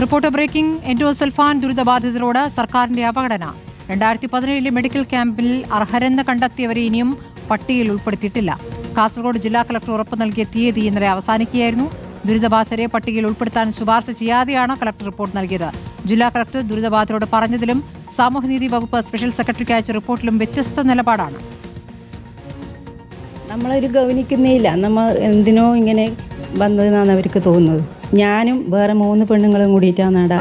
Report breaking. Endo സൽഫാൻ ദുരിതബാധിതരോട് സർക്കാരിന്റെ അപകടന. രണ്ടായിരത്തി പതിനേഴിലെ മെഡിക്കൽ ക്യാമ്പിൽ അർഹരെന്ന് കണ്ടെത്തിയവരെ ഇനിയും പട്ടികയിൽ ഉൾപ്പെടുത്തിയിട്ടില്ല. കാസർഗോഡ് ജില്ലാ കളക്ടർ ഉറപ്പ് നൽകിയ തീയതി ഇന്നലെ അവസാനിക്കുകയായിരുന്നു. ദുരിതബാധിതരെ പട്ടികയിൽ ഉൾപ്പെടുത്താൻ ശുപാർശ ചെയ്യാതെയാണ് കളക്ടർ റിപ്പോർട്ട് നൽകിയത്. ജില്ലാ കളക്ടർ ദുരിതബാധിതരോട് പറഞ്ഞതിലും സാമൂഹ്യനീതി വകുപ്പ് സ്പെഷ്യൽ സെക്രട്ടറിക്ക് അയച്ച റിപ്പോർട്ടിലും വ്യത്യസ്ത നിലപാടാണ്. നമ്മളൊരു ഗവനിക്കുന്നില്ല നമ്മൾ എന്തിനോ ഇങ്ങനെ വന്നതെന്നാണ് അവർക്ക് തോന്നുന്നത്. ഞാനും വേറെ മൂന്ന് പെണ്ണുങ്ങളും കൂടിയിട്ടാണ് അവിടെ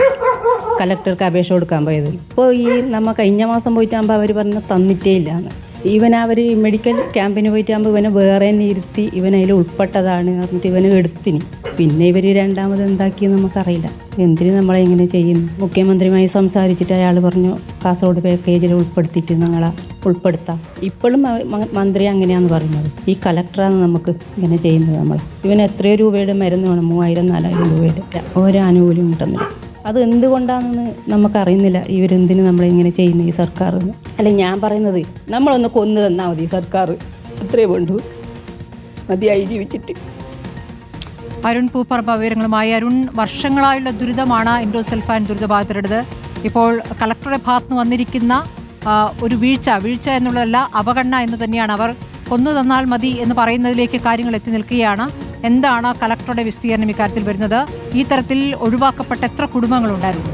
കലക്ടർക്ക് അപേക്ഷ കൊടുക്കാൻ പോയത്. ഇപ്പോൾ ഈ നമ്മൾ കഴിഞ്ഞ മാസം പോയിട്ടാകുമ്പോൾ അവർ പറഞ്ഞ തന്നിട്ടേ ഇല്ലാന്ന്. ഇവൻ അവർ മെഡിക്കൽ ക്യാമ്പിന് പോയിട്ടാകുമ്പോൾ ഇവനെ വേറെ ഇരുത്തി ഇവൻ അതിൽ ഉൾപ്പെട്ടതാണ് പറഞ്ഞിട്ട് ഇവനെ എടുത്തിന്. പിന്നെ ഇവർ രണ്ടാമത് എന്താക്കിയെന്ന് നമുക്കറിയില്ല. എന്തിന് നമ്മളെ ഇങ്ങനെ ചെയ്യുന്നു? മുഖ്യമന്ത്രിയുമായി സംസാരിച്ചിട്ട് അയാൾ പറഞ്ഞു കാസർഗോഡ് പാക്കേജിൽ ഉൾപ്പെടുത്തിയിട്ട് ഞങ്ങളെ. ഉൾപ്പെടുത്താം. ഇപ്പോഴും മന്ത്രി അങ്ങനെയാന്ന് പറയുന്നത്. ഈ കലക്ടറാണ് നമുക്ക് ഇങ്ങനെ ചെയ്യുന്നത് നമ്മൾ ഇവന് എത്രയോ രൂപയുടെ മരുന്ന് വേണം. മൂവായിരം നാലായിരം രൂപയുടെ. ഒരു ആനുകൂല്യം കിട്ടുന്നില്ല. അത് എന്തുകൊണ്ടാണെന്ന് നമുക്കറിയുന്നില്ല. ഇവരെന്തിനു നമ്മളിങ്ങനെ ചെയ്യുന്നു ഈ സർക്കാർ അല്ല ഞാൻ പറയുന്നത് നമ്മളൊന്ന് കൊന്നു തന്നാൽ മതി സർക്കാർ. അത്രേ വേണ്ടു. മതിയായി ജീവിച്ചിട്ട്. അരുൺ പൂപ്പറമ്പ വിവരങ്ങളുമായി. അരുൺ വർഷങ്ങളായുള്ള ദുരിതമാണ് ഇൻഡോസൽഫാൻ ദുരിതബാധിതരുടേത്. ഇപ്പോൾ കളക്ടറുടെ ഭാഗത്ത് വന്നിരിക്കുന്ന ഒരു വീഴ്ച വീഴ്ച എന്നുള്ളതല്ല അവഗണന എന്ന് തന്നെയാണ് അവർ കൊന്നു തന്നാൽ മതി എന്ന് പറയുന്നതിലേക്ക് കാര്യങ്ങൾ എത്തി നിൽക്കുകയാണ്. എന്താണ് കലക്ടറുടെ വിസ്തീർണം ഇക്കാര്യത്തിൽ വരുന്നത്? ഈ തരത്തിൽ ഒഴിവാക്കപ്പെട്ട എത്ര കുടുംബങ്ങളുണ്ടായിരുന്നു?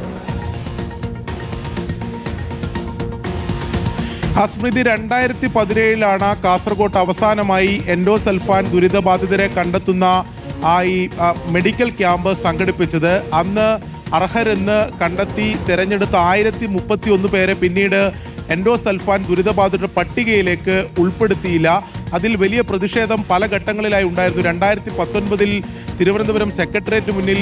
അസ്മൃതി രണ്ടായിരത്തി പതിനേഴിലാണ് കാസർഗോട്ട് അവസാനമായി എൻഡോസൽഫാൻ ദുരിതബാധിതരെ കണ്ടെത്തുന്ന ആ ഈ മെഡിക്കൽ ക്യാമ്പ് സംഘടിപ്പിച്ചത്. അന്ന് അർഹരെന്ന് കണ്ടെത്തി തെരഞ്ഞെടുത്ത ആയിരത്തി മുപ്പത്തി ഒന്ന് പേരെ പിന്നീട് എൻഡോസൽഫാൻ ദുരിതബാധിതരുടെ പട്ടികയിലേക്ക് ഉൾപ്പെടുത്തിയില്ല. അതിൽ വലിയ പ്രതിഷേധം പല ഘട്ടങ്ങളിലായി ഉണ്ടായിരുന്നു. രണ്ടായിരത്തി പത്തൊൻപതിൽ തിരുവനന്തപുരം സെക്രട്ടേറിയറ്റ് മുന്നിൽ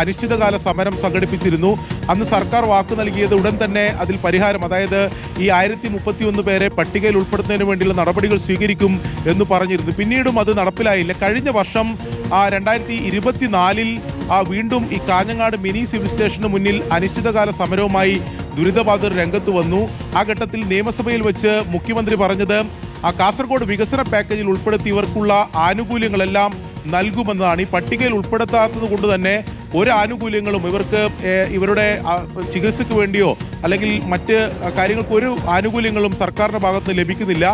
അനിശ്ചിതകാല സമരം സംഘടിപ്പിച്ചിരുന്നു. അന്ന് സർക്കാർ വാക്കു നൽകിയത് ഉടൻ തന്നെ അതിൽ പരിഹാരം അതായത് ഈ ആയിരത്തി മുപ്പത്തി ഒന്ന് പേരെ പട്ടികയിൽ ഉൾപ്പെടുത്തുന്നതിന് വേണ്ടിയുള്ള നടപടികൾ സ്വീകരിക്കും എന്ന് പറഞ്ഞിരുന്നു. പിന്നീടും അത് നടപ്പിലായില്ല. കഴിഞ്ഞ വർഷം രണ്ടായിരത്തി ഇരുപത്തിനാലിൽ വീണ്ടും ഈ കാഞ്ഞങ്ങാട് മിനി സിവിൽ സ്റ്റേഷന് മുന്നിൽ അനിശ്ചിതകാല സമരവുമായി ദുരിതബാധിതർ രംഗത്ത് വന്നു. ആ ഘട്ടത്തിൽ നിയമസഭയിൽ വെച്ച് മുഖ്യമന്ത്രി പറഞ്ഞത് ആ കാസർഗോഡ് വികസന പാക്കേജിൽ ഉൾപ്പെടുത്തിയവർക്കുള്ള ആനുകൂല്യങ്ങളെല്ലാം നൽകുമെന്നതാണ്. ഈ പട്ടികയിൽ ഉൾപ്പെടുത്താത്തത് കൊണ്ട് തന്നെ ഒരു ആനുകൂല്യങ്ങളും ഇവർക്ക് ഇവരുടെ ചികിത്സയ്ക്ക് വേണ്ടിയോ അല്ലെങ്കിൽ മറ്റ് കാര്യങ്ങൾക്ക് ഒരു ആനുകൂല്യങ്ങളും സർക്കാരിന്റെ ഭാഗത്ത് ലഭിക്കുന്നില്ല.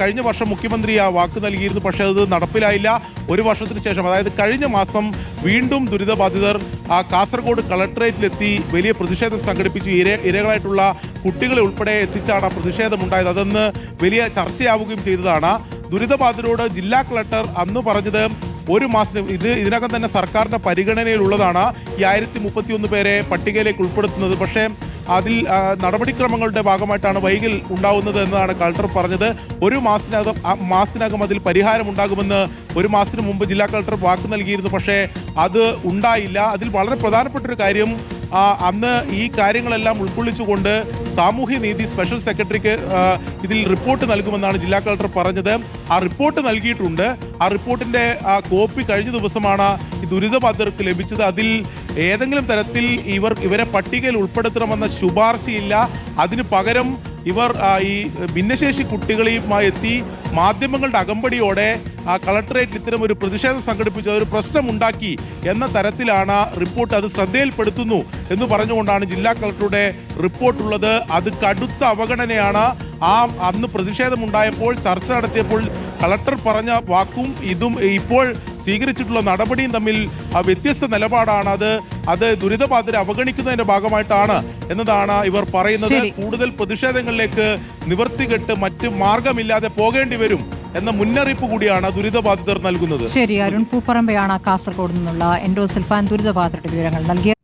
കഴിഞ്ഞ വർഷം മുഖ്യമന്ത്രി ആ വാക്ക് നൽകിയിരുന്നു പക്ഷേ അത് നടപ്പിലായില്ല. ഒരു വർഷത്തിന് ശേഷം അതായത് കഴിഞ്ഞ മാസം വീണ്ടും ദുരിതബാധിതർ കാസർഗോഡ് കളക്ടറേറ്റിലെത്തി വലിയ പ്രതിഷേധം സംഘടിപ്പിച്ച്. ഇര ഇരകളായിട്ടുള്ള കുട്ടികളെ ഉൾപ്പെടെ എത്തിച്ചാണ് ആ പ്രതിഷേധമുണ്ടായത്. അതെന്ന് വലിയ ചർച്ചയാവുകയും ചെയ്തതാണ്. ദുരിതബാധിതരോട് ജില്ലാ കളക്ടർ അന്ന് പറഞ്ഞത് ഒരു മാസത്തിന് ഇത് ഇതിനകം തന്നെ സർക്കാരിന്റെ പരിഗണനയിലുള്ളതാണ് ഈ ആയിരത്തി മുപ്പത്തി ഒന്ന് പേരെ പട്ടികയിലേക്ക് ഉൾപ്പെടുത്തുന്നത്. പക്ഷേ അതിൽ നടപടിക്രമങ്ങളുടെ ഭാഗമായിട്ടാണ് വൈകൽ ഉണ്ടാവുന്നത് എന്നതാണ് കളക്ടർ പറഞ്ഞത്. ഒരു മാസത്തിനകം മാസത്തിനകം അതിൽ പരിഹാരം ഉണ്ടാകുമെന്ന് ഒരു മാസത്തിന് മുമ്പ് ജില്ലാ കളക്ടർ വാക്ക് നൽകിയിരുന്നു. പക്ഷേ അത് ഉണ്ടായില്ല. അതിൽ വളരെ പ്രധാനപ്പെട്ട ഒരു കാര്യം അന്ന് ഈ കാര്യങ്ങളെല്ലാം ഉൾക്കൊള്ളിച്ചുകൊണ്ട് സാമൂഹ്യ നീതി സ്പെഷ്യൽ സെക്രട്ടറിക്ക് ഇതിൽ റിപ്പോർട്ട് നൽകുമെന്നാണ് ജില്ലാ കളക്ടർ പറഞ്ഞത്. ആ റിപ്പോർട്ട് നൽകിയിട്ടുണ്ട്. ആ റിപ്പോർട്ടിന്റെ കോപ്പി കഴിഞ്ഞ ദിവസമാണ് ദുരിതബാധിതർക്ക് ലഭിച്ചത്. അതിൽ ഏതെങ്കിലും തരത്തിൽ ഇവർ ഇവരെ പട്ടികയിൽ ഉൾപ്പെടുത്തണമെന്ന ശുപാർശയില്ല. അതിനു പകരം ഇവർ ഈ ഭിന്നശേഷി കുട്ടികളുമായി എത്തി മാധ്യമങ്ങളുടെ അകമ്പടിയോടെ ആ കളക്ടറേറ്റിൽ ഇത്തരം ഒരു പ്രതിഷേധം സംഘടിപ്പിച്ചു ഒരു പ്രശ്നമുണ്ടാക്കി എന്ന തരത്തിലാണ് റിപ്പോർട്ട് അത് ശ്രദ്ധയിൽപ്പെടുത്തുന്നു എന്ന് പറഞ്ഞുകൊണ്ടാണ് ജില്ലാ കളക്ടറുടെ റിപ്പോർട്ടുള്ളത്. അത് കടുത്ത അവഗണനയാണ്. ആ അന്ന് പ്രതിഷേധമുണ്ടായപ്പോൾ ചർച്ച നടത്തിയപ്പോൾ കളക്ടർ പറഞ്ഞ വാക്കും ഇതും ഇപ്പോൾ സ്വീകരിച്ചിട്ടുള്ള നടപടിയും തമ്മിൽ ആ, വ്യത്യസ്ത നിലപാടാണ് അത്. അത് ദുരിതബാധിതരെ അവഗണിക്കുന്നതിന്റെ ഭാഗമായിട്ടാണ് എന്നതാണ് ഇവർ പറയുന്നത്. കൂടുതൽ പ്രതിഷേധങ്ങളിലേക്ക് നിവർത്തികെട്ട് മറ്റ് മാർഗമില്ലാതെ പോകേണ്ടി വരും. എന്ന മുന്നറിയിപ്പ് കൂടിയാണ് ദുരിതബാധിതർ നൽകുന്നത്. ശരി അരുൺ പൂപ്പറമ്പയാണ് കാസർഗോഡ് നിന്നുള്ള എൻഡോസൽഫാൻ ദുരിതബാധിതരുടെ വിവരങ്ങൾ നൽകിയത്.